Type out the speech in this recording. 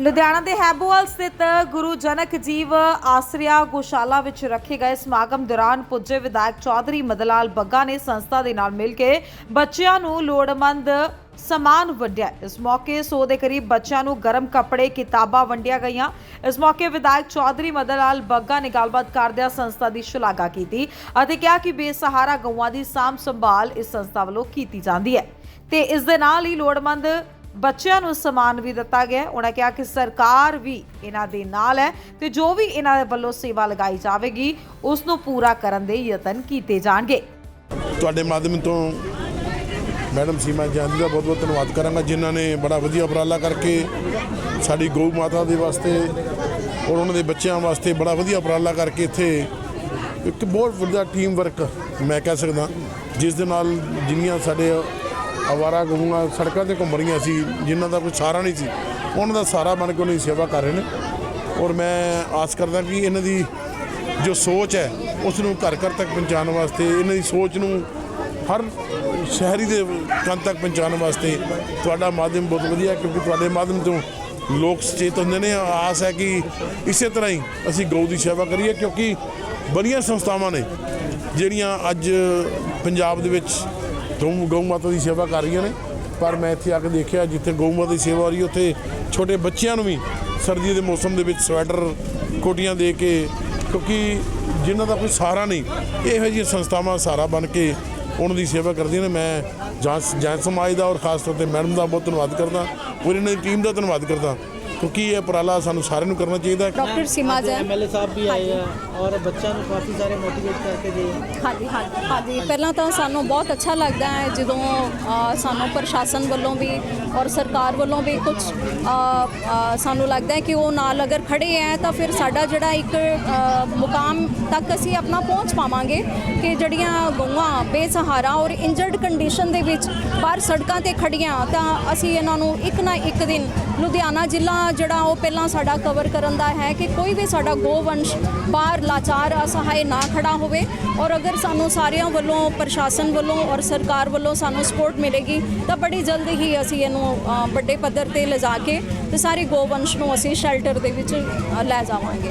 ਲੁਧਿਆਣਾ ਦੇ ਹੈਬੋਵਾਲ ਸਥਿਤ ਗੁਰੂ ਜਨਕ ਜੀਵ ਆਸਰਿਆ ਗੋਸ਼ਾਲਾ ਵਿੱਚ ਰੱਖੇ ਗਏ ਸਮਾਗਮ ਦੌਰਾਨ ਪੁੱਜੇ ਵਿਧਾਇਕ ਚੌਧਰੀ ਮਦਲਾਲ ਬੱਗਾ ਨੇ ਸੰਸਥਾ ਦੇ ਨਾਲ ਮਿਲ ਕੇ ਬੱਚਿਆਂ ਨੂੰ ਲੋੜਵੰਦ ਸਮਾਨ ਵੰਡਿਆ। ਇਸ ਮੌਕੇ 100 ਦੇ ਕਰੀਬ ਬੱਚਿਆਂ ਨੂੰ ਗਰਮ ਕੱਪੜੇ, ਕਿਤਾਬਾਂ ਵੰਡੀਆਂ ਗਈਆਂ। ਇਸ ਮੌਕੇ ਵਿਧਾਇਕ ਚੌਧਰੀ ਮਦਨਲਾਲ ਬੱਗਾ ਨੇ ਗੱਲਬਾਤ ਕਰਦਿਆਂ ਸੰਸਥਾ ਦੀ ਸ਼ਲਾਘਾ ਕੀਤੀ ਅਤੇ ਕਿਹਾ ਕਿ ਬੇਸਹਾਰਾ ਗਊਆਂ ਦੀ ਸਾਂਭ ਸੰਭਾਲ ਇਸ ਸੰਸਥਾ ਵੱਲੋਂ ਕੀਤੀ ਜਾਂਦੀ ਹੈ ਤੇ ਇਸ ਦੇ ਨਾਲ ਹੀ ਲੋੜਵੰਦ ਬੱਚਿਆਂ ਨੂੰ ਸਮਾਨ ਵੀ ਦਿੱਤਾ ਗਿਆ ਉਹਨਾਂ ਕਿਹਾ ਕਿ ਸਰਕਾਰ ਵੀ ਇਹਨਾਂ ਦੇ ਨਾਲ ਹੈ ਤੇ ਜੋ ਵੀ ਇਹਨਾਂ ਦੇ ਵੱਲੋਂ ਸੇਵਾ ਲਗਾਈ ਜਾਵੇਗੀ, ਉਸ ਨੂੰ ਪੂਰਾ ਕਰਨ ਦੇ ਯਤਨ ਕੀਤੇ ਜਾਣਗੇ। ਤੁਹਾਡੇ ਮਾਧਿਅਮ ਤੋਂ ਮੈਡਮ ਸੀਮਾ ਜਾਂਦੀ ਦਾ ਬਹੁਤ ਬਹੁਤ ਧੰਨਵਾਦ ਕਰਾਂਗਾ, ਜਿਨ੍ਹਾਂ ਨੇ ਬੜਾ ਵਧੀਆ ਉਪਰਾਲਾ ਕਰਕੇ ਸਾਡੀ ਗਊ ਮਾਤਾ ਦੇ ਵਾਸਤੇ ਔਰ ਉਹਨਾਂ ਦੇ ਬੱਚਿਆਂ ਵਾਸਤੇ ਬੜਾ ਵਧੀਆ ਉਪਰਾਲਾ ਕਰਕੇ ਇੱਥੇ ਇੱਕ ਬਹੁਤ ਵਧੀਆ ਟੀਮ ਵਰਕ ਮੈਂ ਕਹਿ ਸਕਦਾ, ਜਿਸ ਦੇ ਨਾਲ ਜਿੰਨੀਆਂ ਸਾਡੇ ਅਵਾਰਾ ਗਊਆਂ ਸੜਕਾਂ ਤੇ ਘੁੰਮ ਰਹੀਆਂ ਸੀ, ਜਿਨ੍ਹਾਂ ਦਾ ਕੋਈ ਸਹਾਰਾ ਨਹੀਂ ਸੀ। ਉਹਨਾਂ ਦਾ ਸਹਾਰਾ ਬਣ ਕੇ ਉਹਨਾਂ ਦੀ ਸੇਵਾ ਕਰ ਰਹੇ ਨੇ। ਔਰ ਮੈਂ ਆਸ ਕਰਦਾ ਕਿ ਇਹਨਾਂ ਦੀ ਜੋ ਸੋਚ ਹੈ, ਉਸ ਨੂੰ ਘਰ ਘਰ ਤੱਕ ਪਹੁੰਚਾਉਣ ਵਾਸਤੇ, ਇਹਨਾਂ ਦੀ ਸੋਚ ਨੂੰ ਹਰ ਸ਼ਹਿਰੀ ਦੇ ਕੰਨ ਤੱਕ ਪਹੁੰਚਾਉਣ ਵਾਸਤੇ ਤੁਹਾਡਾ ਮਾਧਿਅਮ ਬਹੁਤ ਵਧੀਆ, ਕਿਉਂਕਿ ਤੁਹਾਡੇ ਮਾਧਿਅਮ ਤੋਂ ਲੋਕ ਸੁਚੇਤ ਹੁੰਦੇ ਨੇ। ਆਸ ਹੈ ਕਿ ਇਸੇ ਤਰ੍ਹਾਂ ਹੀ ਅਸੀਂ ਗਊ ਦੀ ਸੇਵਾ ਕਰੀਏ, ਕਿਉਂਕਿ ਬੜੀਆਂ ਸੰਸਥਾਵਾਂ ਨੇ, ਜਿਹੜੀਆਂ ਅੱਜ ਪੰਜਾਬ ਦੇ ਵਿੱਚ ਗਊ ਗਊ ਮਾਤਾ ਦੀ ਸੇਵਾ ਕਰ ਰਹੀਆਂ ਨੇ, ਪਰ ਮੈਂ ਇੱਥੇ ਆ ਕੇ ਦੇਖਿਆ ਜਿੱਥੇ ਗਊ ਮਾਤਾ ਦੀ ਸੇਵਾ ਹੋ ਰਹੀ ਹੈ, ਉੱਥੇ ਛੋਟੇ ਬੱਚਿਆਂ ਨੂੰ ਵੀ ਸਰਦੀ ਦੇ ਮੌਸਮ ਦੇ ਵਿੱਚ ਸਵੈਟਰ, ਕੋਟੀਆਂ ਦੇ ਕੇ, ਕਿਉਂਕਿ ਜਿਨ੍ਹਾਂ ਦਾ ਕੋਈ ਸਹਾਰਾ ਨਹੀਂ, ਇਹੋ ਜਿਹੀਆਂ ਸੰਸਥਾਵਾਂ ਸਹਾਰਾ ਬਣ ਕੇ ਉਹਨਾਂ ਦੀ ਸੇਵਾ ਕਰਦੀਆਂ ਨੇ। ਮੈਂ ਜਾਂਚ ਜੈਨ ਸਮਾਜ ਦਾ ਔਰ ਖਾਸ ਤੌਰ ਤੇ ਮੈਡਮ ਦਾ ਬਹੁਤ ਧੰਨਵਾਦ ਕਰਦਾ ਪੂਰੀ ਇਹਨਾਂ ਦੀ ਟੀਮ ਦਾ ਧੰਨਵਾਦ ਕਰਦਾ। ਕਿਉਂਕਿ ਇਹ ਉਪਰਾਲਾ ਸਾਨੂੰ ਸਾਰਿਆਂ ਨੂੰ ਕਰਨਾ ਚਾਹੀਦਾ ਹੈ। ਡਾਕਟਰ ਸੀਮਾ ਜੈਨ। ਐਮਐਲਏ ਸਾਹਿਬ ਵੀ ਆਏ ਆ ਔਰ ਬੱਚਿਆਂ ਨੂੰ ਕਾਫੀ ਸਾਰੇ ਮੋਟੀਵੇਟ ਕਰਕੇ ਗਏ ਹਾਂਜੀ ਹਾਂਜੀ ਹਾਂਜੀ। ਪਹਿਲਾਂ ਤਾਂ ਸਾਨੂੰ ਬਹੁਤ ਅੱਛਾ ਲੱਗਦਾ ਹੈ ਜਦੋਂ ਸਾਨੂੰ ਪ੍ਰਸ਼ਾਸਨ ਵੱਲੋਂ ਵੀ ਔਰ ਸਰਕਾਰ ਵੱਲੋਂ ਵੀ ਕੁਝ ਸਾਨੂੰ ਲੱਗਦਾ ਹੈ ਕਿ ਉਹ ਨਾਲ ਅਗਰ ਖੜੇ ਹੈ ਤਾਂ ਫਿਰ ਸਾਡਾ ਜਿਹੜਾ ਇੱਕ ਮੁਕਾਮ ਤੱਕ ਅਸੀਂ ਆਪਣਾ ਪਹੁੰਚ ਪਾਵਾਂਗੇ ਕਿ ਜਿਹੜੀਆਂ ਗਊਆਂ, ਬੇਸਹਾਰਾ ਔਰ ਇੰਜਰਡ ਕੰਡੀਸ਼ਨ ਦੇ ਵਿੱਚ ਬਾਹਰ ਸੜਕਾਂ ਤੇ ਖੜੀਆਂ ਤਾਂ ਅਸੀਂ ਇਹਨਾਂ ਨੂੰ ਇੱਕ ਨਾ ਇੱਕ ਦਿਨ ਲੁਧਿਆਣਾ ਜ਼ਿਲ੍ਹਾ ਜਿਹੜਾ ਉਹ ਪਹਿਲਾਂ ਸਾਡਾ ਕਵਰ ਕਰਨ ਦਾ ਹੈ ਕਿ ਕੋਈ ਵੀ ਸਾਡਾ ਗੋਵੰਸ਼ ਬਾਹਰ ਲਾਚਾਰ, ਅਸਹਾਏ ਨਾ ਖੜਾ ਹੋਵੇ ਔਰ ਅਗਰ ਸਾਨੂੰ ਸਾਰਿਆਂ ਵੱਲੋਂ, ਪ੍ਰਸ਼ਾਸਨ ਵੱਲੋਂ ਔਰ ਸਰਕਾਰ ਵੱਲੋਂ ਸਾਨੂੰ ਸਪੋਰਟ ਮਿਲੇਗੀ, ਤਾਂ ਬੜੀ ਜਲਦ ਹੀ ਅਸੀਂ ਇਹਨੂੰ ਵੱਡੇ ਪੱਧਰ ਤੇ ਲਿਜਾ ਕੇ ਤੇ ਸਾਰੇ ਗੋਵੰਸ਼ ਨੂੰ ਅਸੀਂ ਸ਼ੈਲਟਰ ਦੇ ਵਿੱਚ ਲੈ ਜਾਵਾਂਗੇ।